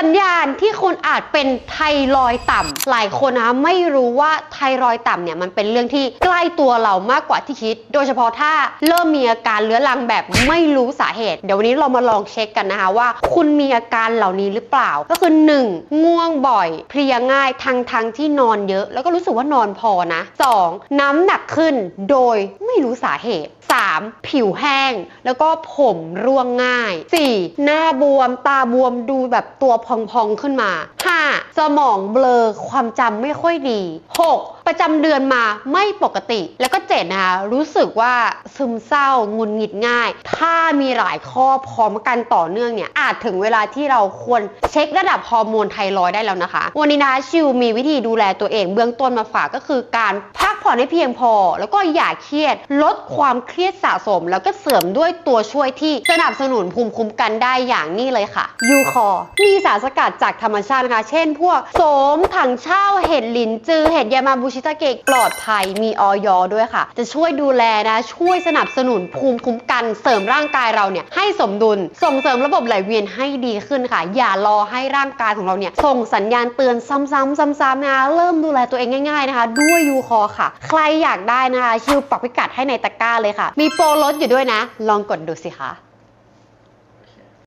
สัญญาณที่คุณอาจเป็นไทรอยด์ต่ำหลายคนนะไม่รู้ว่าไทรอยด์ต่ำเนี่ยมันเป็นเรื่องที่ใกล้ตัวเรามากกว่าที่คิด โดยเฉพาะถ้าเริ่มมีอาการเรื้อรังแบบไม่รู้สาเหตุ เดี๋ยววันนี้เรามาลองเช็คกันนะคะว่า คุณมีอาการเหล่านี้หรือเปล่า ก็คือ 1. ง่วงบ่อย เพลียง่ายทั้งทั้งที่นอนเยอะ แล้วก็รู้สึกว่านอนพอนะ 2. น้ำหนักขึ้นโดยไม่รู้สาเหตุ 3. ผิวแห้ง แล้วก็ผมร่วงง่าย 4. หน้าบวมตาบวมดูแบบตัวพพองๆขึ้นมา 5. สมองเบลอความจำไม่ค่อยดี 6. ประจำเดือนมาไม่ปกติ แล้วก็ 7 นะคะ รู้สึกว่าซึมเศร้างุนหงิดง่าย ถ้ามีหลายข้อพร้อมกันต่อเนื่องเนี่ย อาจถึงเวลาที่เราควรเช็คระดับฮอร์โมนไทรอยด์ได้แล้วนะคะ วันนี้นะคะชิวมีวิธีดูแลตัวเองเบื้องต้นมาฝากก็คือการพัก ผ่อนให้เพียงพอ แล้วก็อย่าเครียด ลดความเครียดสะสม แล้วก็เสริมด้วยตัวช่วยที่สนับสนุนภูมิคุ้มกันได้อย่างนี้เลยค่ะยูคอมีสารสกัดจากธรรมชาตินะคะเช่น พวกโสมถังเช่าเห็ดหลินจือ เห็ดยามาบูชิตาเกะปลอดภัยมีออยด้วยค่ะ จะช่วยดูแลนะ ช่วยสนับสนุนภูมิคุ้มกัน เสริมร่างกายเราเนี่ยให้สมดุล ส่งเสริมระบบไหลเวียนให้ดีขึ้นค่ะ อย่ารอให้ร่างกายของเราเนี่ยส่งสัญญาณเตือนซ้ำๆซ้ำๆนะเริ่มดูแลตัวเองง่าย ๆนะคะ ด้วยยูคอค่ะใครอยากได้นะคะชิวปักพิกัดให้ในตะกร้าเลยค่ะ มีโปรลดอยู่ด้วยนะ ลองกดดูสิคะ